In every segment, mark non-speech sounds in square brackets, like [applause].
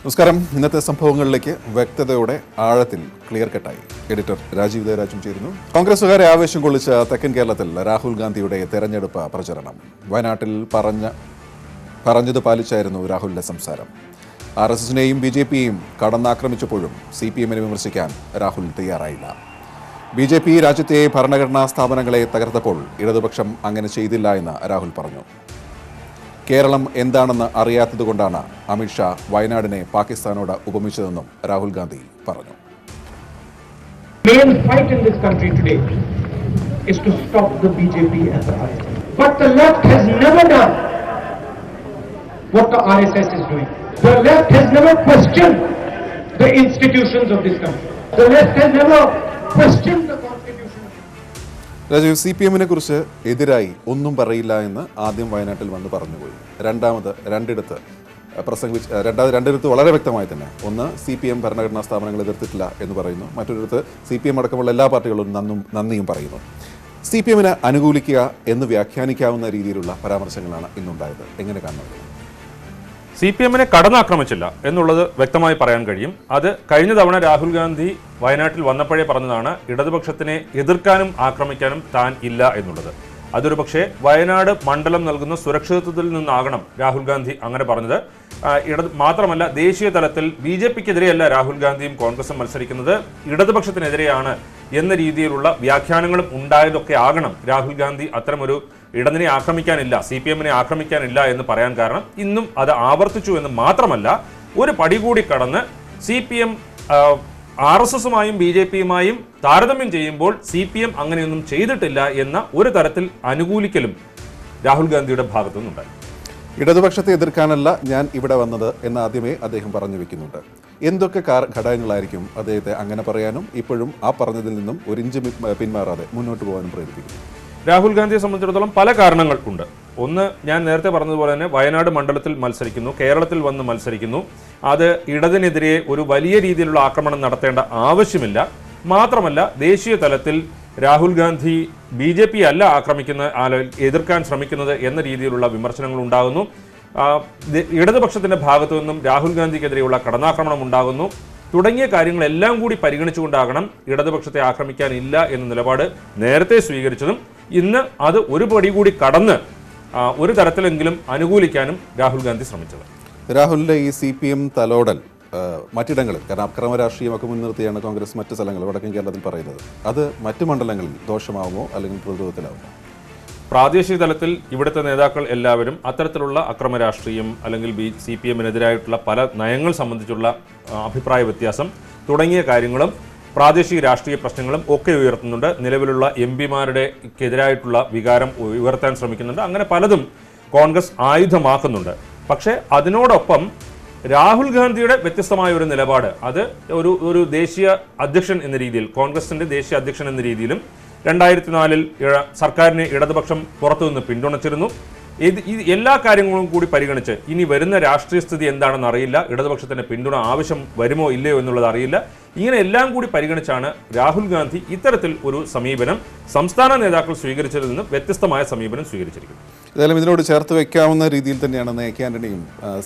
നമസ്കാരം. ഇന്നത്തെ സംഭവങ്ങളിലേക്ക് വ്യക്തതയോടെ ആഴത്തിൽ ക്ലിയർ കട്ടായി. എഡിറ്റർ രാജീവ് ദയരാജും ചേരുന്നു. കോൺഗ്രസുകാരെ ആവേശം കൊള്ളിച്ച തെക്കൻ കേരളത്തിൽ രാഹുൽ ഗാന്ധിയുടെ തെരഞ്ഞെടുപ്പ് പ്രചരണം. വയനാട്ടിൽ പറഞ്ഞ പറഞ്ഞത് പാലിച്ചായിരുന്നു രാഹുലിന്റെ സംസാരം. ആർ എസ് എസിനെയും ബി ജെ പിയെയും കടന്നാക്രമിച്ചപ്പോഴും സി പി എമ്മിനെ വിമർശിക്കാൻ രാഹുൽ തയ്യാറായില്ല. ബി ജെ പി രാജ്യത്തെ ഭരണഘടനാ സ്ഥാപനങ്ങളെ തകർത്തപ്പോൾ ഇടതുപക്ഷം അങ്ങനെ ചെയ്തില്ല എന്ന് രാഹുൽ പറഞ്ഞു. കേരളം എന്താണെന്ന് അറിയാത്തതുകൊണ്ടാണ് അമിത്ഷാ വയനാടിനെ പാകിസ്ഥാനോട് ഉപമിച്ചതെന്നും രാഹുൽ ഗാന്ധി പറഞ്ഞു. Institutions of this country the left has never question the constitution Rajeev C P എമ്മിനെ കുറിച്ച് എതിരായി ഒന്നും പറയില്ല എന്ന് ആദ്യം വയനാട്ടിൽ വന്ന് പറഞ്ഞുപോയി. രണ്ടാമത് രണ്ടിടത്ത് പ്രസംഗിച്ച് രണ്ടാമത് രണ്ടിടത്ത് വളരെ വ്യക്തമായി തന്നെ. ഒന്ന് സി പി എം ഭരണഘടനാ സ്ഥാപനങ്ങൾ എതിർത്തിട്ടില്ല എന്ന് പറയുന്നു. മറ്റൊരിടത്ത് സി പി എം അടക്കമുള്ള എല്ലാ പാർട്ടികളും നന്നും നന്ദിയും പറയുന്നു. സി പി എമ്മിനെ അനുകൂലിക്കുക എന്ന് വ്യാഖ്യാനിക്കാവുന്ന രീതിയിലുള്ള പരാമർശങ്ങളാണ് ഇന്നുണ്ടായത്. എങ്ങനെ കാണുന്നത് സി പി എമ്മിനെ കടന്നാക്രമിച്ചില്ല എന്നുള്ളത് വ്യക്തമായി പറയാൻ കഴിയും. അത് കഴിഞ്ഞ തവണ രാഹുൽ ഗാന്ധി വയനാട്ടിൽ വന്നപ്പോഴേ പറഞ്ഞതാണ് ഇടതുപക്ഷത്തിനെ എതിർക്കാനും ആക്രമിക്കാനും താൻ ഇല്ല എന്നുള്ളത്. അതൊരു പക്ഷേ വയനാട് മണ്ഡലം നൽകുന്ന സുരക്ഷിതത്വത്തിൽ നിന്നാകണം രാഹുൽ ഗാന്ധി അങ്ങനെ പറഞ്ഞത്. ഇട മാത്രമല്ല ദേശീയ തലത്തിൽ ബി ജെ പിക്കെതിരെയല്ല രാഹുൽ ഗാന്ധിയും കോൺഗ്രസും മത്സരിക്കുന്നത്. ഇടതുപക്ഷത്തിനെതിരെയാണ് എന്ന രീതിയിലുള്ള വ്യാഖ്യാനങ്ങളും ഉണ്ടായതൊക്കെ ആകണം. രാഹുൽ ഗാന്ധി അത്തരമൊരു ഇടതിനെ ആക്രമിക്കാനില്ല സി പി എമ്മിനെ ആക്രമിക്കാനില്ല എന്ന് പറയാൻ കാരണം ഇന്നും അത് ആവർത്തിച്ചു എന്ന് മാത്രമല്ല ഒരു പടി കൂടി കടന്ന് C P M R S എസുമായും B J പിയുമായും താരതമ്യം ചെയ്യുമ്പോൾ സി പി എം അങ്ങനെയൊന്നും ചെയ്തിട്ടില്ല എന്ന ഒരു തരത്തിൽ അനുകൂലിക്കലും രാഹുൽ ഗാന്ധിയുടെ ഭാഗത്തു നിന്നുണ്ടായി ഇടതുപക്ഷത്തെ എതിർക്കാനല്ല ഞാൻ ഇവിടെ വന്നത് എന്ന് ആദ്യമേ അദ്ദേഹം പറഞ്ഞു വെക്കുന്നുണ്ട്. എന്തൊക്കെ കാർ ഘടകങ്ങളായിരിക്കും അദ്ദേഹത്തെ അങ്ങനെ പറയാനും ഇപ്പോഴും ആ പറഞ്ഞതിൽ നിന്നും ഒരു ഇഞ്ച് പിന്മാറാതെ മുന്നോട്ട് പോകാനും പ്രേരിപ്പിക്കുന്നു. രാഹുൽ ഗാന്ധിയെ സംബന്ധിച്ചിടത്തോളം പല കാരണങ്ങൾ ഉണ്ട്. ഒന്ന് ഞാൻ നേരത്തെ പറഞ്ഞതുപോലെ തന്നെ വയനാട് മണ്ഡലത്തിൽ മത്സരിക്കുന്നു കേരളത്തിൽ വന്ന് മത്സരിക്കുന്നു. അത് ഇടതിനെതിരെ ഒരു വലിയ രീതിയിലുള്ള ആക്രമണം നടത്തേണ്ട ആവശ്യമില്ല. മാത്രമല്ല ദേശീയ തലത്തിൽ Rahul Gandhi B J P അല്ല ആക്രമിക്കുന്ന എതിർക്കാൻ ശ്രമിക്കുന്നത് എന്ന രീതിയിലുള്ള വിമർശനങ്ങൾ ഉണ്ടാകുന്നു. ഇടതുപക്ഷത്തിന്റെ ഭാഗത്തു നിന്നും രാഹുൽ ഗാന്ധിക്കെതിരെയുള്ള കടന്നാക്രമണം ഉണ്ടാകുന്നു. തുടങ്ങിയ കാര്യങ്ങളെല്ലാം കൂടി പരിഗണിച്ചുകൊണ്ടാകണം ഇടതുപക്ഷത്തെ ആക്രമിക്കാനില്ല എന്ന നിലപാട് നേരത്തെ സ്വീകരിച്ചതും. ഇന്ന് അത് ഒരു പടി കൂടി കടന്ന് ഒരു തരത്തിലെങ്കിലും അനുകൂലിക്കാനും രാഹുൽ ഗാന്ധി ശ്രമിച്ചത്. രാഹുലിന്റെ ഈ സി പി എം തലോടൽ മറ്റിടങ്ങളിൽ കാരണം അക്രമ രാഷ്ട്രീയമൊക്കെ മുൻനിർത്തിയാണ് കോൺഗ്രസ് മറ്റ് സ്ഥലങ്ങൾ വടക്കൻ കേരളത്തിൽ പറയുന്നത്. അത് മറ്റു മണ്ഡലങ്ങളിൽ ദോഷമാവുമോ അല്ലെങ്കിൽ പ്രതിരോധത്തിലാവുമോ? പ്രാദേശിക തലത്തിൽ ഇവിടുത്തെ നേതാക്കൾ എല്ലാവരും അത്തരത്തിലുള്ള അക്രമ രാഷ്ട്രീയം അല്ലെങ്കിൽ ബി സി പി എമ്മിനെതിരായിട്ടുള്ള പല നയങ്ങൾ സംബന്ധിച്ചുള്ള അഭിപ്രായ വ്യത്യാസം തുടങ്ങിയ കാര്യങ്ങളും പ്രാദേശിക രാഷ്ട്രീയ പ്രശ്നങ്ങളും ഒക്കെ ഉയർത്തുന്നുണ്ട്. നിലവിലുള്ള എം പിമാരുടെക്കെതിരായിട്ടുള്ള വികാരം ഉയർത്താൻ ശ്രമിക്കുന്നുണ്ട്. അങ്ങനെ പലതും കോൺഗ്രസ് ആയുധമാക്കുന്നുണ്ട്. പക്ഷേ അതിനോടൊപ്പം രാഹുൽ ഗാന്ധിയുടെ വ്യത്യസ്തമായ ഒരു നിലപാട്. അത് ഒരു ഒരു ദേശീയ അധ്യക്ഷൻ എന്ന രീതിയിൽ കോൺഗ്രസിന്റെ ദേശീയ അധ്യക്ഷൻ എന്ന രീതിയിലും രണ്ടായിരത്തി നാലിൽ സർക്കാരിനെ ഇടതുപക്ഷം പുറത്തുനിന്ന് പിന്തുണച്ചിരുന്നു. ഈ എല്ലാ കാര്യങ്ങളും കൂടി പരിഗണിച്ച് ഇനി വരുന്ന രാഷ്ട്രീയ സ്ഥിതി എന്താണെന്ന് അറിയില്ല. ഇടതുപക്ഷത്തിന്റെ പിന്തുണ ആവശ്യം വരുമോ ഇല്ലയോ എന്നുള്ളത് അറിയില്ല. ഇങ്ങനെ എല്ലാം കൂടി പരിഗണിച്ചാണ് രാഹുൽ ഗാന്ധി ഇത്തരത്തിൽ ഒരു സമീപനം സംസ്ഥാന നേതാക്കൾ സ്വീകരിച്ചതിൽ നിന്ന് വ്യത്യസ്തമായ സമീപനം സ്വീകരിച്ചിരിക്കുന്നു. ഏതായാലും ഇതിനോട് ചേർത്ത് വെക്കാവുന്ന രീതിയിൽ തന്നെയാണ് എ കെ ആന്റണിയും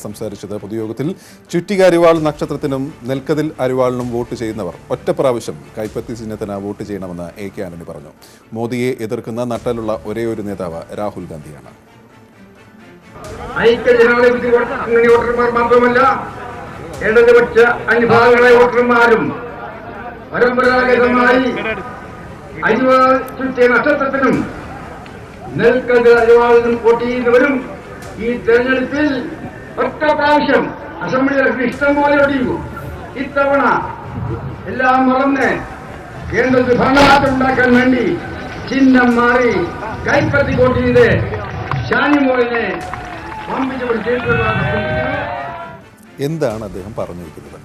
സംസാരിച്ചത് പൊതുയോഗത്തിൽ. ചുറ്റിക അരിവാൾ നക്ഷത്രത്തിനും നെൽക്കതിൽ അരിവാളിനും വോട്ട് ചെയ്യുന്നവർ ഒറ്റ പ്രാവശ്യം കൈപ്പത്തി ചിഹ്നത്തിന് വോട്ട് ചെയ്യണമെന്ന് എ കെ ആന്റണി പറഞ്ഞു. മോദിയെ എതിർക്കുന്ന നട്ടലുള്ള ഒരേ ഒരു നേതാവ് രാഹുൽ ഗാന്ധിയാണ്. ഐക്യ ജനാധിപത്യ വോട്ടർമാർ മാത്രമല്ല ഇടതുപക്ഷ അനുഭാഗങ്ങളെ വോട്ടർമാരും പരമ്പരാഗതമായി അരിവ ചുറ്റിയ നക്ഷത്രത്തിനും നെൽക്കണ്ട് അരിവാളിനും വോട്ട് ചെയ്യുന്നവരും ഈ തെരഞ്ഞെടുപ്പിൽ ഒറ്റ പ്രാവശ്യം അസംബ്ലിയിലൊക്കെ ഇഷ്ടം പോലെ ഒടിയുന്നു. ഇത്തവണ എല്ലാം മറന്ന് കേന്ദ്രത്തിൽ ഭരണമാറ്റം ഉണ്ടാക്കാൻ വേണ്ടി ചിഹ്നം മാറി കൈപ്പത്തി വോട്ട് ചെയ്ത് ഷാനിമോളിനെ പമ്പിച്ചു പിടിച്ചിരിക്കുന്നു എന്താണ് അദ്ദേഹം പറഞ്ഞിരിക്കുന്നത്?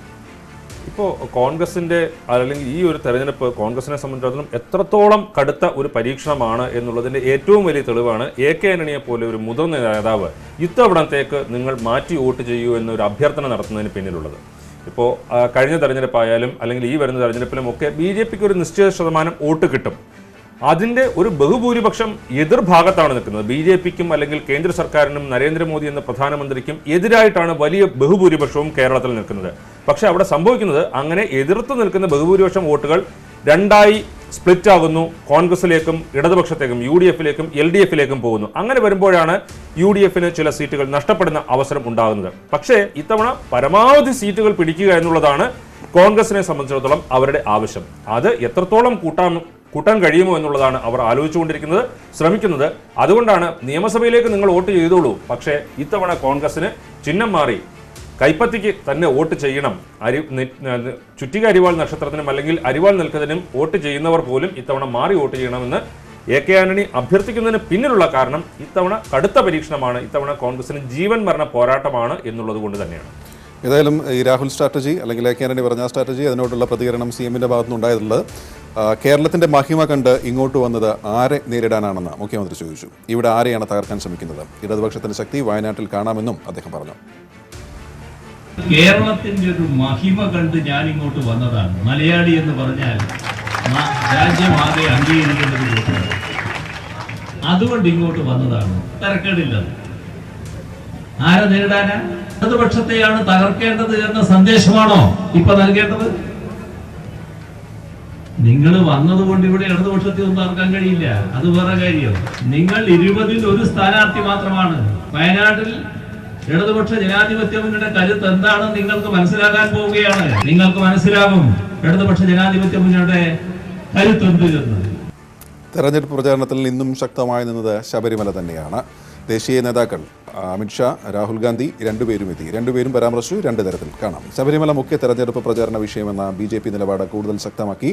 ഇപ്പോൾ കോൺഗ്രസിന്റെ അല്ലെങ്കിൽ ഈ ഒരു തെരഞ്ഞെടുപ്പ് കോൺഗ്രസിനെ സംബന്ധിച്ചിടത്തോളം എത്രത്തോളം കടുത്ത ഒരു പരീക്ഷണമാണ് എന്നുള്ളതിന്റെ ഏറ്റവും വലിയ തെളിവാണ് എ കെ ആന്റണിയെ പോലെ ഒരു മുതിർന്ന നേതാവ് ഇത്തവണത്തേക്ക് നിങ്ങൾ മാറ്റി വോട്ട് ചെയ്യൂ എന്നൊരു അഭ്യർത്ഥന നടത്തുന്നതിന് പിന്നിലുള്ളത്. ഇപ്പോൾ കഴിഞ്ഞ തെരഞ്ഞെടുപ്പായാലും അല്ലെങ്കിൽ ഈ വരുന്ന തെരഞ്ഞെടുപ്പിലും ഒക്കെ ബി ജെ പിക്ക് ഒരു നിശ്ചിത ശതമാനം വോട്ട് കിട്ടും. അതിന്റെ ഒരു ബഹുഭൂരിപക്ഷം എതിർഭാഗത്താണ് നിൽക്കുന്നത്. ബി ജെ പിക്കും അല്ലെങ്കിൽ കേന്ദ്ര സർക്കാരിനും നരേന്ദ്രമോദി എന്ന പ്രധാനമന്ത്രിക്കും എതിരായിട്ടാണ് വലിയ ബഹുഭൂരിപക്ഷവും കേരളത്തിൽ നിൽക്കുന്നത്. പക്ഷേ അവിടെ സംഭവിക്കുന്നത് അങ്ങനെ എതിർത്ത് നിൽക്കുന്ന ബഹുഭൂരിപക്ഷം വോട്ടുകൾ രണ്ടായി സ്പ്ലിറ്റ് ആകുന്നു കോൺഗ്രസിലേക്കും ഇടതുപക്ഷത്തേക്കും യു ഡി എഫിലേക്കും എൽ ഡി എഫിലേക്കും പോകുന്നു. അങ്ങനെ വരുമ്പോഴാണ് യു ഡി എഫിന് ചില സീറ്റുകൾ നഷ്ടപ്പെടുന്ന അവസരം ഉണ്ടാകുന്നത്. പക്ഷേ ഇത്തവണ പരമാവധി സീറ്റുകൾ പിടിക്കുക എന്നുള്ളതാണ് കോൺഗ്രസിനെ സംബന്ധിച്ചിടത്തോളം അവരുടെ ആവശ്യം. അത് എത്രത്തോളം കൂട്ടാൻ കൂട്ടാൻ കഴിയുമോ എന്നുള്ളതാണ് അവർ ആലോചിച്ചുകൊണ്ടിരിക്കുന്നത് ശ്രമിക്കുന്നത്. അതുകൊണ്ടാണ് നിയമസഭയിലേക്ക് നിങ്ങൾ വോട്ട് ചെയ്തോളൂ. പക്ഷേ ഇത്തവണ കോൺഗ്രസിന് ചിഹ്നം മാറി. കൈപ്പത്തിക്ക് തന്നെ വോട്ട് ചെയ്യണം. അരി ചുറ്റിക അരിവാൾ നക്ഷത്രത്തിനും അല്ലെങ്കിൽ അരിവാൾ നിൽക്കുന്നതിനും വോട്ട് ചെയ്യുന്നവർ പോലും ഇത്തവണ മാറി വോട്ട് ചെയ്യണമെന്ന് എ കെ ആന്റണി അഭ്യർത്ഥിക്കുന്നതിന് പിന്നിലുള്ള കാരണം ഇത്തവണ കടുത്ത പരീക്ഷണമാണ്. ഇത്തവണ കോൺഗ്രസിന് ജീവൻ മരണ പോരാട്ടമാണ് എന്നുള്ളത് കൊണ്ട് തന്നെയാണ്. ഏതായാലും ഈ രാഹുൽ സ്ട്രാറ്റജി അല്ലെങ്കിൽ എ കെ ആന്റണി പറഞ്ഞ സ്ട്രാറ്റജി അതിനോടുള്ള പ്രതികരണം സി എമ്മിന്റെ ഭാഗത്തുനിന്നുണ്ടായിട്ടുള്ളത്. കേരളത്തിന്റെ മഹിമ കണ്ട് ഇങ്ങോട്ട് വന്നത് ആരെ നേരിടാനാണെന്ന് മുഖ്യമന്ത്രി ചോദിച്ചു. ഇവിടെ ആരെയാണ് തകർക്കാൻ ശ്രമിക്കുന്നത്? ഇടതുപക്ഷത്തിന്റെ ശക്തി വയനാട്ടിൽ കാണാമെന്നും അദ്ദേഹം പറഞ്ഞു. കേരളത്തിന്റെ ഒരു മഹിമ കണ്ട് ഞാൻ ഇങ്ങോട്ട് വന്നതാണ്. മലയാളി എന്ന് പറഞ്ഞാൽ രാജ്യമാകെ അംഗീകരിക്കേണ്ടത് അതുകൊണ്ട് ഇങ്ങോട്ട് വന്നതാണ്. തരക്കേടില്ലത് ആരെ നേരിടാനാ? ഇടതുപക്ഷത്തെയാണ് തകർക്കേണ്ടത് എന്ന സന്ദേശമാണോ ഇപ്പൊ നൽകേണ്ടത്? നിങ്ങൾ വന്നതുകൊണ്ട് ഇവിടെ ഇടതുപക്ഷത്തെ ഒന്നും ഇറക്കാൻ കഴിയില്ല. അത് വേറെ കാര്യം. നിങ്ങൾ ഇരുപതിൽ ഒരു സ്ഥാനാർത്ഥി മാത്രമാണ്. വയനാട്ടിൽ ഇടതുപക്ഷ ജനാധിപത്യ കരുത്ത് എന്താണെന്ന് നിങ്ങൾക്ക് മനസ്സിലാക്കാൻ പോവുകയാണ്. നിങ്ങൾക്ക് മനസ്സിലാകും ഇടതുപക്ഷ ജനാധിപത്യ കരുത്ത് എന്ത് തെരഞ്ഞെടുപ്പ് പ്രചാരണത്തിൽ ഇന്നും ശക്തമായി നിന്നത് ശബരിമല തന്നെയാണ്. ദേശീയ നേതാക്കൾ അമിത്ഷാ രാഹുൽ ഗാന്ധി രണ്ടുപേരും എത്തി. രണ്ടുപേരും പരാമർശിച്ചു രണ്ടു തരത്തിൽ കാണാം. ശബരിമല മുഖ്യ തെരഞ്ഞെടുപ്പ് പ്രചാരണ വിഷയമെന്ന ബി ജെ പി നിലപാട് കൂടുതൽ ശക്തമാക്കി.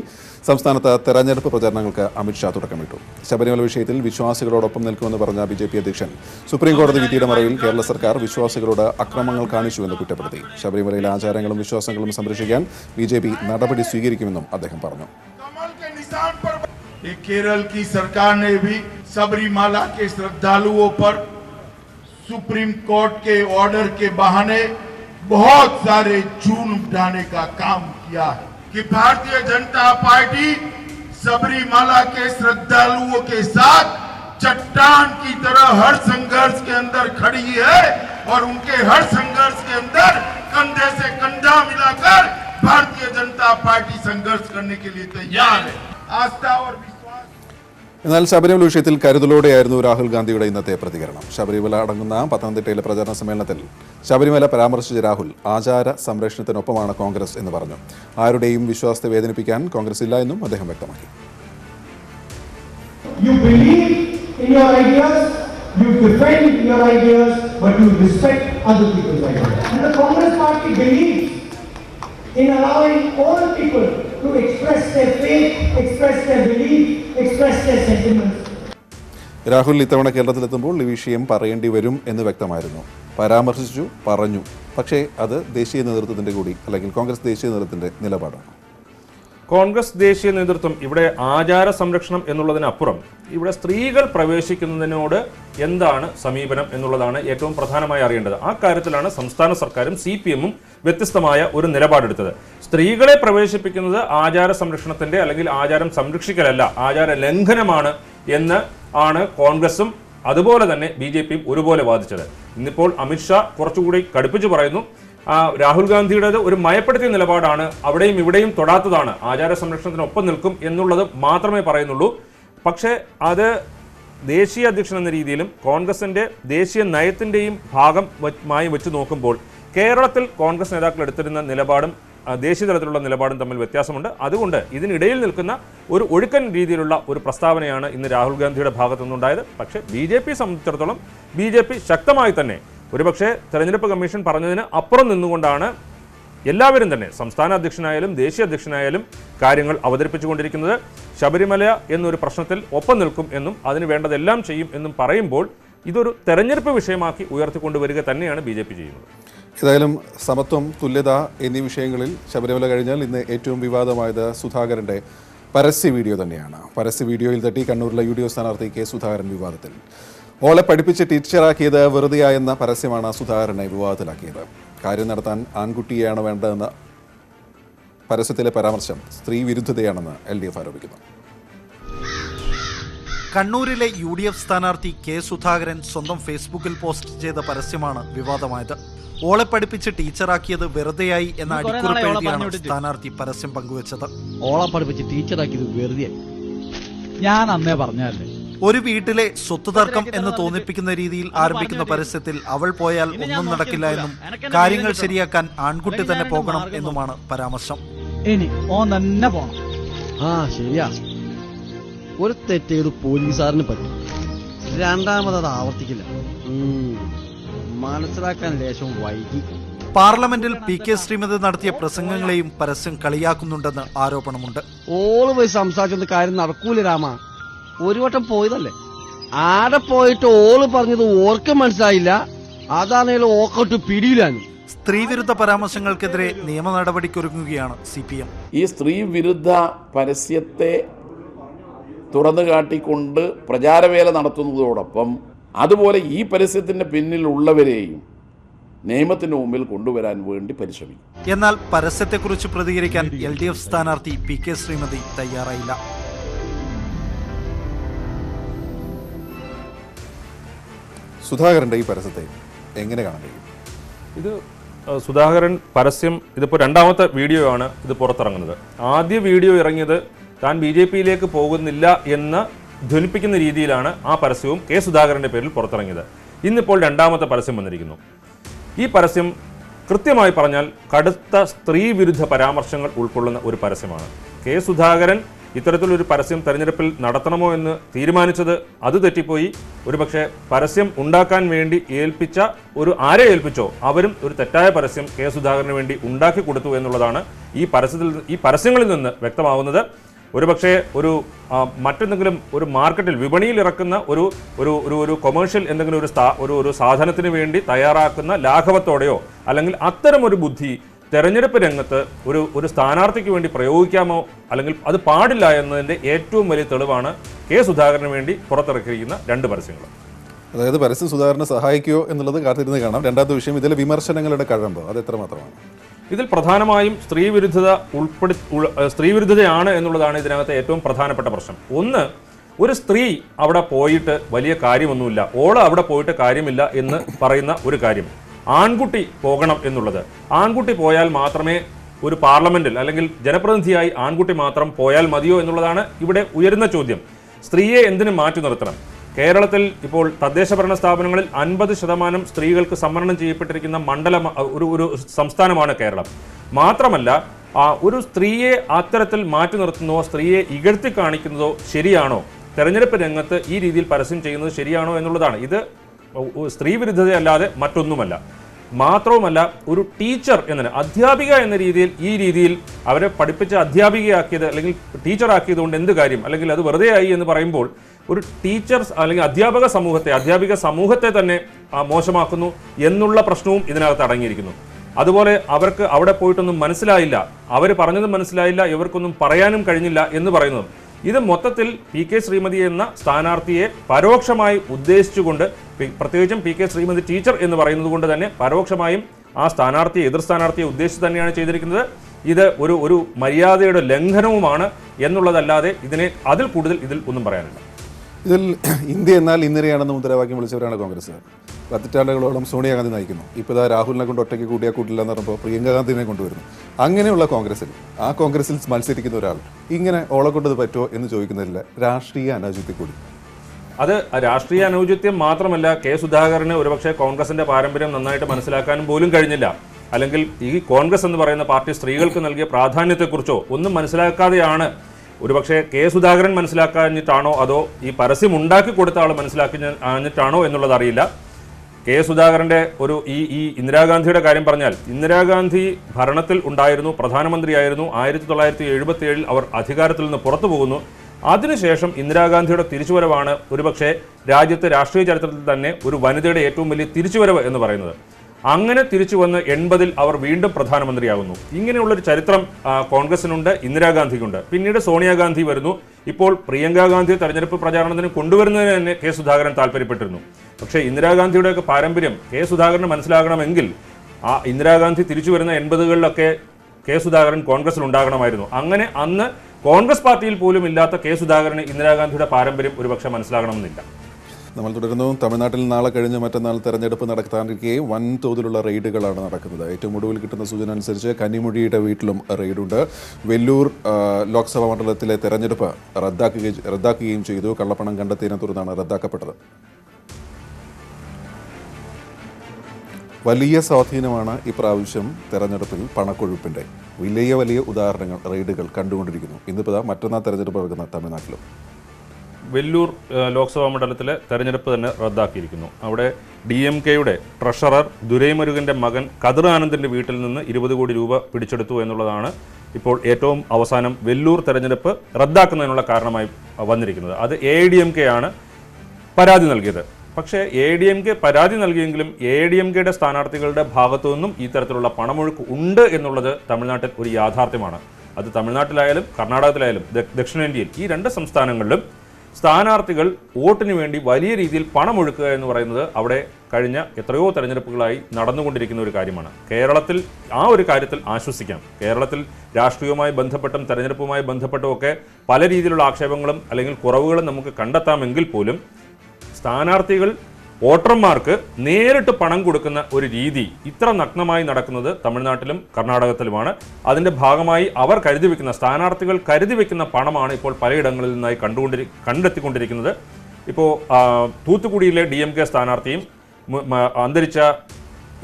സംസ്ഥാനത്ത് തെരഞ്ഞെടുപ്പ് പ്രചാരണങ്ങൾക്ക് അമിത്ഷാ തുടക്കമിട്ടു. ശബരിമല വിഷയത്തിൽ വിശ്വാസികളോടൊപ്പം നിൽക്കുമെന്ന് പറഞ്ഞ ബി ജെ പി അധ്യക്ഷൻ സുപ്രീംകോടതി വിധിയുടെ മറവിൽ കേരള സർക്കാർ വിശ്വാസികളോട് അക്രമങ്ങൾ കാണിച്ചുവെന്ന് കുറ്റപ്പെടുത്തി. ശബരിമലയിലെ ആചാരങ്ങളും വിശ്വാസങ്ങളും സംരക്ഷിക്കാൻ ബി ജെ പി നടപടി സ്വീകരിക്കുമെന്നും അദ്ദേഹം പറഞ്ഞു. കേരള സർക്കാർ सबरीमाला के श्रद्धालुओं पर सुप्रीम कोर्ट के ऑर्डर के बहाने बहुत सारे जून उठाने का काम किया है कि भारतीय जनता पार्टी सबरीमाला के श्रद्धालुओं के साथ चट्टान की तरह हर संघर्ष के अंदर खड़ी है और उनके हर संघर्ष के अंदर कंधे से कंधा मिलाकर भारतीय जनता पार्टी संघर्ष करने के लिए तैयार है। आस्था और എന്നാൽ ശബരിമല വിഷയത്തിൽ കരുതലോടെയായിരുന്നു രാഹുൽ ഗാന്ധിയുടെ ഇന്നത്തെ പ്രതികരണം. ശബരിമല അടങ്ങുന്ന പത്തനംതിട്ടയിലെ പ്രചാരണ സമ്മേളനത്തിൽ ശബരിമല പരാമർശിച്ച രാഹുൽ ആചാര സംരക്ഷണത്തിനൊപ്പമാണ് കോൺഗ്രസ് എന്ന് പറഞ്ഞു. ആരുടെയും വിശ്വാസത്തെ വേദനിപ്പിക്കാൻ കോൺഗ്രസ് ഇല്ല എന്നും അദ്ദേഹം വ്യക്തമാക്കി. You defend your ideas, but you respect other people's ideas. And the Congress party believes in allowing all people to express their faith, express their belief, express their sentiments. Rahul ഇത്തവണ കേരളത്തിലെത്തുമ്പോൾ ഈ വിഷയം പറയേണ്ടി വരും എന്ന് വ്യക്തമായിരുന്നു. പരാമർശിച്ചു പറഞ്ഞു. പക്ഷേ അത് ദേശീയ നേതൃത്വത്തിന്റെ കൂടി അല്ലെങ്കിൽ കോൺഗ്രസ് ദേശീയ നേതൃത്വത്തിന്റെ നിലപാടാണ്. കോൺഗ്രസ് ദേശീയ നേതൃത്വം ഇവിടെ ആചാര സംരക്ഷണം എന്നുള്ളതിനപ്പുറം ഇവിടെ സ്ത്രീകൾ പ്രവേശിക്കുന്നതിനോട് എന്താണ് സമീപനം എന്നുള്ളതാണ് ഏറ്റവും പ്രധാനമായി അറിയേണ്ടത്. ആ കാര്യത്തിലാണ് സംസ്ഥാന സർക്കാരും സി പി എമ്മും വ്യത്യസ്തമായ ഒരു നിലപാടെടുത്തത്. സ്ത്രീകളെ പ്രവേശിപ്പിക്കുന്നത് ആചാര സംരക്ഷണത്തിന്റെ അല്ലെങ്കിൽ ആചാരം സംരക്ഷിക്കലല്ല ആചാര ലംഘനമാണ് എന്ന് ആണ് കോൺഗ്രസും അതുപോലെ തന്നെ ബി ജെ പിയും ഒരുപോലെ വാദിച്ചത്. ഇന്നിപ്പോൾ അമിത്ഷാ കുറച്ചുകൂടി കടുപ്പിച്ച് പറയുന്നു. ആ, രാഹുൽ ഗാന്ധിയുടെ ഒരു മയപ്പെടുത്തിയ നിലപാടാണ് അവിടെയും ഇവിടെയും തൊടാത്തതാണ്. ആചാര സംരക്ഷണത്തിനൊപ്പം നിൽക്കും എന്നുള്ളത് മാത്രമേ പറയുന്നുള്ളൂ. പക്ഷേ അത് ദേശീയ അധ്യക്ഷൻ എന്ന രീതിയിലും കോൺഗ്രസിന്റെ ദേശീയ നയത്തിന്റെയും ഭാഗമായി വെച്ച് നോക്കുമ്പോൾ കേരളത്തിൽ കോൺഗ്രസ് നേതാക്കൾ എടുത്തിരുന്ന നിലപാടും ദേശീയ തലത്തിലുള്ള നിലപാടും തമ്മിൽ വ്യത്യാസമുണ്ട്. അതുകൊണ്ട് ഇതിനിടയിൽ നിൽക്കുന്ന ഒരു ഒഴുക്കൻ രീതിയിലുള്ള ഒരു പ്രസ്താവനയാണ് ഇന്ന് രാഹുൽ ഗാന്ധിയുടെ ഭാഗത്തുനിന്നുണ്ടായത്. പക്ഷേ ബി ജെ പി സംബന്ധിച്ചിടത്തോളം ബി ജെ പി ശക്തമായി തന്നെ ഒരുപക്ഷെ തെരഞ്ഞെടുപ്പ് കമ്മീഷൻ പറഞ്ഞതിന് അപ്പുറം നിന്നുകൊണ്ടാണ് എല്ലാവരും തന്നെ സംസ്ഥാന അധ്യക്ഷനായാലും ദേശീയ അധ്യക്ഷനായാലും കാര്യങ്ങൾ അവതരിപ്പിച്ചുകൊണ്ടിരിക്കുന്നത്. ശബരിമല എന്നൊരു പ്രശ്നത്തിൽ ഒപ്പം നിൽക്കും എന്നും അതിന് വേണ്ടതെല്ലാം ചെയ്യും എന്നും പറയുമ്പോൾ ഇതൊരു തെരഞ്ഞെടുപ്പ് വിഷയമാക്കി ഉയർത്തിക്കൊണ്ടുവരിക തന്നെയാണ് ബി ചെയ്യുന്നത്. ഏതായാലും സമത്വം തുല്യത എന്നീ വിഷയങ്ങളിൽ ശബരിമല കഴിഞ്ഞാൽ ഇന്ന് ഏറ്റവും വിവാദമായത് സുധാകരന്റെ പരസ്യ വീഡിയോ തന്നെയാണ്. പരസ്യ വീഡിയോയിൽ തട്ടി കണ്ണൂരിലെ യു ഡി എഫ് സ്ഥാനാർത്ഥി കെ സുധാകരൻ വിവാദത്തിൽ. ഓളെ പഠിപ്പിച്ച് ടീച്ചറാക്കിയത് വെറുതെയായെന്ന പരസ്യമാണ് സുധാകരനെ വിവാഹത്തിലാക്കിയത് കാര്യം നടത്താൻ ആൺകുട്ടിയെയാണ് വേണ്ടതെന്ന പരസ്യത്തിലെ പരാമർശം സ്ത്രീ വിരുദ്ധതയാണെന്ന് എൽ ഡി എഫ് ആരോപിക്കുന്നു. കണ്ണൂരിലെ യു ഡി എഫ് സ്ഥാനാർത്ഥി കെ സുധാകരൻ സ്വന്തം ഫേസ്ബുക്കിൽ പോസ്റ്റ് ചെയ്ത പരസ്യമാണ് വിവാദമായത്. ഓളെ പഠിപ്പിച്ച് ടീച്ചറാക്കിയത് വെറുതെയായി എന്ന വിട്ടിട്ട്. സ്ഥാനാർത്ഥി പരസ്യം പങ്കുവച്ചത്. ഓളെ പഠിപ്പിച്ച് ടീച്ചറാക്കിയത് വെറുതെ ഞാൻ അന്നേ പറഞ്ഞല്ലേ ഒരു വീട്ടിലെ സ്വത്ത് തർക്കം എന്ന് തോന്നിപ്പിക്കുന്ന രീതിയിൽ ആരംഭിക്കുന്ന പരസ്യത്തിൽ അവൾ പോയാൽ ഒന്നും നടക്കില്ല എന്നും കാര്യങ്ങൾ ശരിയാക്കാൻ ആൺകുട്ടി തന്നെ പോകണം എന്നുമാണ് പരാമർശം. ഇനി ഓൻ തന്നെ പോണം. ആ ശരിയാ. ഒരു തെറ്റേത് പോലീസുകാരന് പറ്റും. രണ്ടാമത് അത് ആവർത്തിക്കില്ല. മനസ്സിലാക്കാൻ ലേശം വൈകി. പാർലമെന്റിൽ പി കെ ശ്രീമതി നടത്തിയ പ്രസംഗങ്ങളെയും പരസ്യം കളിയാക്കുന്നുണ്ടെന്ന് ആരോപണമുണ്ട്. ഓൾ പോയി സംസാരിച്ചൊന്നും കാര്യം നടക്കൂല രാമ. ഒരു വട്ടം പോയതല്ലേ? ആടെ പോയിട്ട് ഓൾ പറഞ്ഞത് ഓർക്കും മനസ്സിലായില്ല. അതാണേലും ഓക്കോട്ട് സ്ത്രീ സ്ത്രീവിരുദ്ധ പരാമർശങ്ങൾക്കെതിരെ നിയമ നടപടിക്കൊരുങ്ങുകയാണ് സി പി എം ഈ സ്ത്രീ വിരുദ്ധ പരസ്യത്തെ തുറന്നു കാട്ടിക്കൊണ്ട് പ്രചാരവേല നടത്തുന്നതോടൊപ്പം അതുപോലെ ഈ പരസ്യത്തിന്റെ പിന്നിലുള്ളവരെയും നിയമത്തിന് മുമ്പിൽ കൊണ്ടുവരാൻ വേണ്ടി പരിശ്രമിക്കും. എന്നാൽ പരസ്യത്തെക്കുറിച്ച് പ്രതികരിക്കാൻ എൽ ഡി എഫ് സ്ഥാനാർത്ഥി പി കെ ശ്രീമതി തയ്യാറായില്ല. സുധാകരന്റെ ഈ പരസ്യത്തെ എങ്ങനെ കാണാൻ കഴിയും? ഇത് സുധാകരൻ പരസ്യം ഇതിപ്പോൾ രണ്ടാമത്തെ വീഡിയോ ആണ് ഇത് പുറത്തിറങ്ങുന്നത്. ആദ്യ വീഡിയോ ഇറങ്ങിയത് താൻ ബി ജെ പിയിലേക്ക് പോകുന്നില്ല എന്ന് ധ്വനിപ്പിക്കുന്ന രീതിയിലാണ് ആ പരസ്യവും കെ സുധാകരന്റെ പേരിൽ പുറത്തിറങ്ങിയത്. ഇന്നിപ്പോൾ രണ്ടാമത്തെ പരസ്യം വന്നിരിക്കുന്നു. ഈ പരസ്യം കൃത്യമായി പറഞ്ഞാൽ കടുത്ത സ്ത്രീ വിരുദ്ധ പരാമർശങ്ങൾ ഉൾക്കൊള്ളുന്ന ഒരു പരസ്യമാണ്. കെ സുധാകരൻ ഇത്തരത്തിലൊരു പരസ്യം തെരഞ്ഞെടുപ്പിൽ നടത്തണമോ എന്ന് തീരുമാനിച്ചത് അത് തെറ്റിപ്പോയി. ഒരുപക്ഷെ പരസ്യം ഉണ്ടാക്കാൻ വേണ്ടി ഏൽപ്പിച്ച ഒരു ആരെ ഏൽപ്പിച്ചോ അവരും ഒരു തെറ്റായ പരസ്യം കെ സുധാകരന് വേണ്ടി ഉണ്ടാക്കി കൊടുത്തു എന്നുള്ളതാണ് ഈ പരസ്യത്തിൽ ഈ പരസ്യങ്ങളിൽ നിന്ന് വ്യക്തമാവുന്നത്. ഒരുപക്ഷെ ഒരു മറ്റെന്തെങ്കിലും ഒരു മാർക്കറ്റിൽ വിപണിയിൽ ഇറക്കുന്ന ഒരു ഒരു ഒരു ഒരു കൊമേഴ്ഷ്യൽ എന്തെങ്കിലും ഒരു സ്ഥാ ഒരു ഒരു സാധനത്തിന് വേണ്ടി തയ്യാറാക്കുന്ന ലാഘവത്തോടെയോ അല്ലെങ്കിൽ അത്തരം ഒരു ബുദ്ധി തെരഞ്ഞെടുപ്പ് രംഗത്ത് ഒരു ഒരു സ്ഥാനാർത്ഥിക്ക് വേണ്ടി പ്രയോഗിക്കാമോ അല്ലെങ്കിൽ അത് പാടില്ല എന്നതിന്റെ ഏറ്റവും വലിയ തെളിവാണ് കെ സുധാകരന് വേണ്ടി പുറത്തിറക്കിയിരിക്കുന്ന രണ്ട് പരസ്യങ്ങൾ അതായത് പരസ്യം സുധാകരനെ സഹായിക്കുമോ എന്നുള്ളത് കാത്തിരുന്ന് കാണാം. രണ്ടാമത്തെ വിഷയം ഇതിലെ വിമർശനങ്ങളുടെ കഴമ്പ് അത് എത്രമാത്രമാണ് ഇതിൽ പ്രധാനമായും സ്ത്രീവിരുദ്ധത ഉൾപ്പെടു ഉൾ- ഏഹ് സ്ത്രീ വിരുദ്ധതയാണ് എന്നുള്ളതാണ് ഇതിനകത്തെ ഏറ്റവും പ്രധാനപ്പെട്ട പ്രശ്നം. ഒന്ന് ഒരു സ്ത്രീ അവിടെ പോയിട്ട് വലിയ കാര്യമൊന്നുമില്ല. ഓൾ അവിടെ പോയിട്ട് കാര്യമില്ല എന്ന് പറയുന്ന ഒരു കാര്യം. ആൺകുട്ടി പോകണം എന്നുള്ളത്. ആൺകുട്ടി പോയാൽ മാത്രമേ ഒരു പാർലമെന്റിൽ അല്ലെങ്കിൽ ജനപ്രതിനിധിയായി ആൺകുട്ടി മാത്രം പോയാൽ മതിയോ എന്നുള്ളതാണ് ഇവിടെ ഉയരുന്ന ചോദ്യം. സ്ത്രീയെ എന്തിനു മാറ്റി നിർത്തണം? കേരളത്തിൽ ഇപ്പോൾ തദ്ദേശ ഭരണ സ്ഥാപനങ്ങളിൽ അൻപത് ശതമാനം സ്ത്രീകൾക്ക് സംവരണം ചെയ്യപ്പെട്ടിരിക്കുന്ന മണ്ഡലം ഒരു ഒരു സംസ്ഥാനമാണ് കേരളം. മാത്രമല്ല ഒരു സ്ത്രീയെ അത്തരത്തിൽ മാറ്റി നിർത്തുന്നതോ സ്ത്രീയെ ഇകഴ്ത്തി കാണിക്കുന്നതോ ശരിയാണോ? തെരഞ്ഞെടുപ്പ് രംഗത്ത് ഈ രീതിയിൽ പരസ്യം ചെയ്യുന്നത് ശരിയാണോ എന്നുള്ളതാണ്. ഇത് സ്ത്രീ വിരുദ്ധതയല്ലാതെ മറ്റൊന്നുമല്ല. മാത്രവുമല്ല ഒരു ടീച്ചർ എന്ന അധ്യാപിക എന്ന രീതിയിൽ ഈ രീതിയിൽ അവരെ പഠിപ്പിച്ച അധ്യാപികയാക്കിയത് അല്ലെങ്കിൽ ടീച്ചറാക്കിയത് കൊണ്ട് എന്ത് കാര്യം അല്ലെങ്കിൽ അത് വെറുതെ ആയി എന്ന് പറയുമ്പോൾ ഒരു ടീച്ചർ അല്ലെങ്കിൽ അധ്യാപക സമൂഹത്തെ അധ്യാപിക സമൂഹത്തെ തന്നെ മോശമാക്കുന്നു എന്നുള്ള പ്രശ്നവും ഇതിനകത്ത് അടങ്ങിയിരിക്കുന്നു. അതുപോലെ അവർക്ക് അവിടെ പോയിട്ടൊന്നും മനസ്സിലായില്ല. അവർ പറഞ്ഞതും മനസ്സിലായില്ല ഇവർക്കൊന്നും പറയാനും കഴിഞ്ഞില്ല എന്ന് പറയുന്നതും. ഇത് മൊത്തത്തിൽ പി കെ ശ്രീമതി എന്ന സ്ഥാനാർത്ഥിയെ പരോക്ഷമായി ഉദ്ദേശിച്ചുകൊണ്ട് പ്രത്യേകിച്ചും പി കെ ശ്രീമതി ടീച്ചർ എന്ന് പറയുന്നത് കൊണ്ട് തന്നെ പരോക്ഷമായും ആ സ്ഥാനാർത്ഥിയെ എതിർ സ്ഥാനാർത്ഥിയെ ഉദ്ദേശിച്ച് തന്നെയാണ് ചെയ്തിരിക്കുന്നത്. ഇത് ഒരു ഒരു മര്യാദയുടെ ലംഘനവുമാണ് എന്നുള്ളതല്ലാതെ ഇതിനെ അതിൽ കൂടുതൽ ഇതിൽ ഒന്നും പറയാനില്ല. ഇതിൽ [clears throat] ഇന്ത്യ എന്നാൽ ഇന്ദിരയാണെന്ന് മുദ്രാവാക്യം വിളിച്ചവരാണ് കോൺഗ്രസ് പത്തിറ്റാണ്ടുകളോളം സോണിയാഗാന്ധി നയിക്കുന്നു. ഇപ്പോൾ ഇതാ രാഹുലിനെ കൊണ്ട് ഒറ്റയ്ക്ക് കൂടിയാൽ കൂട്ടില്ല എന്ന് പറഞ്ഞപ്പോൾ പ്രിയങ്ക ഗാന്ധിനെ കൊണ്ടുവരുന്നു. അങ്ങനെയുള്ള കോൺഗ്രസിൽ ആ കോൺഗ്രസിൽ മത്സരിക്കുന്ന ഒരാൾ ഇങ്ങനെ ഓളെ കൊണ്ടത് പറ്റുമോ എന്ന് ചോദിക്കുന്നതില്ല രാഷ്ട്രീയ അനൗചിത്യ കൂടി. അത് രാഷ്ട്രീയ അനൗചിത്യം മാത്രമല്ല കെ സുധാകരന് ഒരുപക്ഷെ കോൺഗ്രസിന്റെ പാരമ്പര്യം നന്നായിട്ട് മനസ്സിലാക്കാനും പോലും കഴിഞ്ഞില്ല. അല്ലെങ്കിൽ ഈ കോൺഗ്രസ് എന്ന് പറയുന്ന പാർട്ടി സ്ത്രീകൾക്ക് നൽകിയ പ്രാധാന്യത്തെക്കുറിച്ചോ ഒന്നും മനസ്സിലാക്കാതെയാണ് ഒരുപക്ഷെ കെ സുധാകരൻ മനസ്സിലാക്കാഞ്ഞിട്ടാണോ അതോ ഈ പരസ്യം ഉണ്ടാക്കി കൊടുത്ത ആൾ മനസ്സിലാക്കിഞ്ഞിട്ടാണോ എന്നുള്ളത് അറിയില്ല. കെ സുധാകരന്റെ ഒരു ഈ ഈ ഇന്ദിരാഗാന്ധിയുടെ കാര്യം പറഞ്ഞാൽ ഇന്ദിരാഗാന്ധി ഭരണത്തിൽ ഉണ്ടായിരുന്നു പ്രധാനമന്ത്രിയായിരുന്നു. ആയിരത്തി തൊള്ളായിരത്തി എഴുപത്തി ഏഴിൽ അവർ അധികാരത്തിൽ നിന്ന് പുറത്തു പോകുന്നു. അതിനുശേഷം ഇന്ദിരാഗാന്ധിയുടെ തിരിച്ചുവരവാണ് ഒരുപക്ഷെ രാജ്യത്തെ രാഷ്ട്രീയ ചരിത്രത്തിൽ തന്നെ ഒരു വനിതയുടെ ഏറ്റവും വലിയ തിരിച്ചുവരവ് എന്ന് പറയുന്നത്. അങ്ങനെ തിരിച്ചു വന്ന് എൺപതിൽ അവർ വീണ്ടും പ്രധാനമന്ത്രിയാകുന്നു. ഇങ്ങനെയുള്ളൊരു ചരിത്രം ആ, കോൺഗ്രസിനുണ്ട് ഇന്ദിരാഗാന്ധിക്കുണ്ട്. പിന്നീട് സോണിയാഗാന്ധി വരുന്നു. ഇപ്പോൾ പ്രിയങ്ക ഗാന്ധി തെരഞ്ഞെടുപ്പ് പ്രചാരണത്തിന് കൊണ്ടുവരുന്നതിന് തന്നെ കെ സുധാകരൻ താല്പര്യപ്പെട്ടിരുന്നു. പക്ഷേ ഇന്ദിരാഗാന്ധിയുടെയൊക്കെ പാരമ്പര്യം കെ സുധാകരന് മനസ്സിലാകണമെങ്കിൽ ആ ഇന്ദിരാഗാന്ധി തിരിച്ചു വരുന്ന എൺപതുകളിലൊക്കെ കെ സുധാകരൻ കോൺഗ്രസിൽ ഉണ്ടാകണമായിരുന്നു അങ്ങനെ അന്ന് കോൺഗ്രസ് പാർട്ടിയിൽ പോലും ഇല്ലാത്ത കെ സുധാകരന് ഇന്ദിരാഗാന്ധിയുടെ പാരമ്പര്യം ഒരുപക്ഷെ മനസ്സിലാകണമെന്നില്ല. നമ്മൾ തുടരുന്നു. തമിഴ്നാട്ടിൽ നാളെ കഴിഞ്ഞ് മറ്റന്നാൾ തെരഞ്ഞെടുപ്പ് നടത്താനിരിക്കെ വൻതോതിലുള്ള റെയ്ഡുകളാണ് നടക്കുന്നത്. ഏറ്റവും ഒടുവിൽ കിട്ടുന്ന സൂചന അനുസരിച്ച് കന്നിമൊഴിയുടെ വീട്ടിലും റെയ്ഡുണ്ട്. വെല്ലൂർ ലോക്സഭാ മണ്ഡലത്തിലെ തെരഞ്ഞെടുപ്പ് റദ്ദാക്കുകയും റദ്ദാക്കുകയും ചെയ്തു. കള്ളപ്പണം കണ്ടെത്തിയതിനെ തുടർന്നാണ് റദ്ദാക്കപ്പെട്ടത്. വലിയ സ്വാധീനമാണ് ഇപ്രാവശ്യം തെരഞ്ഞെടുപ്പിൽ പണക്കൊഴുപ്പിന്റെ വലിയ വലിയ ഉദാഹരണങ്ങൾ റെയ്ഡുകൾ കണ്ടുകൊണ്ടിരിക്കുന്നു. ഇന്നിപ്പോൾ മറ്റന്നാൾ തെരഞ്ഞെടുപ്പ് നടക്കുന്ന തമിഴ്നാട്ടിലും. വെല്ലൂർ ലോക്സഭാ മണ്ഡലത്തിലെ തെരഞ്ഞെടുപ്പ് തന്നെ റദ്ദാക്കിയിരിക്കുന്നു. അവിടെ ഡി എം കെയുടെ ട്രഷറർ ദുരൈമരുകന്റെ മകൻ കതിർ ആനന്ദിന്റെ വീട്ടിൽ നിന്ന് ഇരുപത് കോടി രൂപ പിടിച്ചെടുത്തു എന്നുള്ളതാണ് ഇപ്പോൾ ഏറ്റവും അവസാനം വെല്ലൂർ തെരഞ്ഞെടുപ്പ് റദ്ദാക്കുന്നതിനുള്ള കാരണമായി വന്നിരിക്കുന്നത്. അത് എ ഡി എം കെ ആണ് പരാതി നൽകിയത്. പക്ഷേ എ ഡി എം കെ പരാതി നൽകിയെങ്കിലും എ ഡി എം കെയുടെ സ്ഥാനാർത്ഥികളുടെ ഭാഗത്തു നിന്നും ഈ തരത്തിലുള്ള പണമൊഴുക്ക് ഉണ്ട് എന്നുള്ളത് തമിഴ്നാട്ടിൽ ഒരു യാഥാർത്ഥ്യമാണ്. അത് തമിഴ്നാട്ടിലായാലും കർണാടകത്തിലായാലും ദക്ഷിണേന്ത്യയിൽ ഈ രണ്ട് സംസ്ഥാനങ്ങളിലും സ്ഥാനാർത്ഥികൾ വോട്ടിന് വേണ്ടി വലിയ രീതിയിൽ പണമൊഴുക്കുക എന്ന് പറയുന്നത് അവിടെ കഴിഞ്ഞ എത്രയോ തെരഞ്ഞെടുപ്പുകളായി നടന്നുകൊണ്ടിരിക്കുന്ന ഒരു കാര്യമാണ്. കേരളത്തിൽ ആ ഒരു കാര്യത്തിൽ ആശ്വസിക്കാം. കേരളത്തിൽ രാഷ്ട്രീയവുമായി ബന്ധപ്പെട്ടും തെരഞ്ഞെടുപ്പുമായി ബന്ധപ്പെട്ടും ഒക്കെ പല രീതിയിലുള്ള ആക്ഷേപങ്ങളും അല്ലെങ്കിൽ കുറവുകളും നമുക്ക് കണ്ടെത്താമെങ്കിൽ പോലും സ്ഥാനാർത്ഥികൾ വോട്ടർമാർക്ക് നേരിട്ട് പണം കൊടുക്കുന്ന ഒരു രീതി ഇത്ര നഗ്നമായി നടക്കുന്നത് തമിഴ്നാട്ടിലും കർണാടകത്തിലുമാണ്. അതിന്റെ ഭാഗമായി അവർ കരുതി വെക്കുന്ന സ്ഥാനാർത്ഥികൾ കരുതി വെക്കുന്ന പണമാണ് ഇപ്പോൾ പലയിടങ്ങളിൽ നിന്നായി കണ്ടുകൊണ്ടിരി കണ്ടെത്തിക്കൊണ്ടിരിക്കുന്നത്. ഇപ്പോൾ തൂത്തുക്കുടിയിലെ ഡി എം കെ സ്ഥാനാർത്ഥിയും അന്തരിച്ച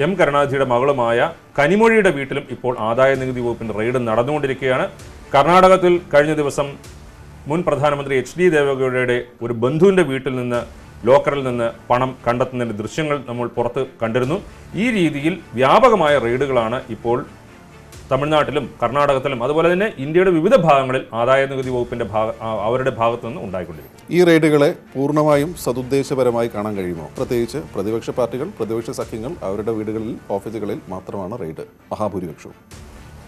എം കരുണാനിധിയുടെ മകളുമായ കനിമൊഴിയുടെ വീട്ടിലും ഇപ്പോൾ ആദായ നികുതി വകുപ്പിന്റെ റെയ്ഡ് നടന്നുകൊണ്ടിരിക്കുകയാണ്. കർണാടകത്തിൽ കഴിഞ്ഞ ദിവസം മുൻ പ്രധാനമന്ത്രി എച്ച് ഡി ദേവഗൌഡയുടെ ഒരു ബന്ധുവിന്റെ വീട്ടിൽ നിന്ന് ലോക്കറിൽ നിന്ന് പണം കണ്ടെത്തുന്നതിന്റെ ദൃശ്യങ്ങൾ നമ്മൾ പുറത്ത് കണ്ടിരുന്നു. ഈ രീതിയിൽ വ്യാപകമായ റെയ്ഡുകളാണ് ഇപ്പോൾ തമിഴ്നാട്ടിലും കർണാടകത്തിലും അതുപോലെ തന്നെ ഇന്ത്യയുടെ വിവിധ ഭാഗങ്ങളിൽ ആദായ നികുതി വകുപ്പിന്റെ ഭാഗ അവരുടെ ഭാഗത്തു നിന്ന് ഉണ്ടായിക്കൊണ്ടിരിക്കും ഈ റെയ്ഡുകളെ പൂർണമായും സതുദ്ദേശപരമായി കാണാൻ കഴിയുമോ? പ്രത്യേകിച്ച് പ്രതിപക്ഷ പാർട്ടികൾ പ്രതിപക്ഷ സഖ്യങ്ങൾ അവരുടെ വീടുകളിൽ ഓഫീസുകളിൽ മാത്രമാണ് റെയ്ഡ്. മഹാഭൂരിപക്ഷവും.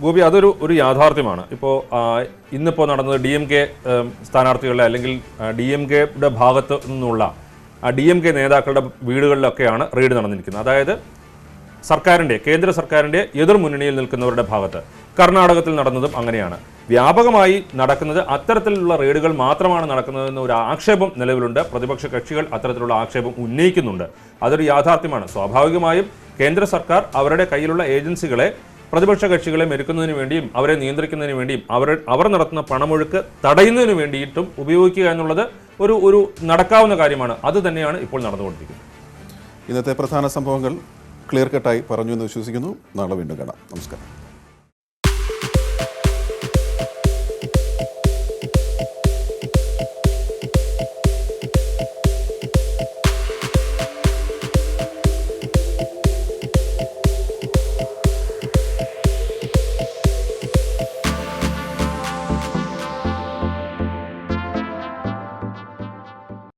ഗോപി അതൊരു ഒരു യാഥാർത്ഥ്യമാണ്. ഇപ്പോൾ ഇന്നിപ്പോൾ നടന്നത് ഡി എം കെ സ്ഥാനാർത്ഥികളുടെ അല്ലെങ്കിൽ ഡി എം കെയുടെ ഭാഗത്ത് നിന്നുള്ള ഡി എം കെ നേതാക്കളുടെ വീടുകളിലൊക്കെയാണ് റെയ്ഡ് നടന്നിരിക്കുന്നത്. അതായത് സർക്കാരിന്റെ കേന്ദ്ര സർക്കാരിന്റെ എതിർ മുന്നണിയിൽ നിൽക്കുന്നവരുടെ ഭാഗത്ത് കർണാടകത്തിൽ നടന്നതും അങ്ങനെയാണ്. വ്യാപകമായി നടക്കുന്നത് അത്തരത്തിലുള്ള റെയ്ഡുകൾ മാത്രമാണ് നടക്കുന്നതെന്ന ഒരു ആക്ഷേപം നിലവിലുണ്ട്. പ്രതിപക്ഷ കക്ഷികൾ അത്തരത്തിലുള്ള ആക്ഷേപം ഉന്നയിക്കുന്നുണ്ട്. അതൊരു യാഥാർത്ഥ്യമാണ്. സ്വാഭാവികമായും കേന്ദ്ര സർക്കാർ അവരുടെ കയ്യിലുള്ള ഏജൻസികളെ പ്രതിപക്ഷ കക്ഷികളെ മെരുക്കുന്നതിന് വേണ്ടിയും അവരെ നിയന്ത്രിക്കുന്നതിന് വേണ്ടിയും അവർ അവർ നടത്തുന്ന പണമൊഴുക്ക് തടയുന്നതിന് വേണ്ടിയിട്ടും ഉപയോഗിക്കുക എന്നുള്ളത് ഒരു ഒരു നടക്കാവുന്ന കാര്യമാണ്. അത് തന്നെയാണ് ഇപ്പോൾ നടന്നുകൊണ്ടിരിക്കുന്നത്. ഇന്നത്തെ പ്രധാന സംഭവങ്ങൾ ക്ലിയർ കട്ടായി പറഞ്ഞു എന്ന് വിശ്വസിക്കുന്നു. നാളെ വീണ്ടും കാണാം. നമസ്കാരം.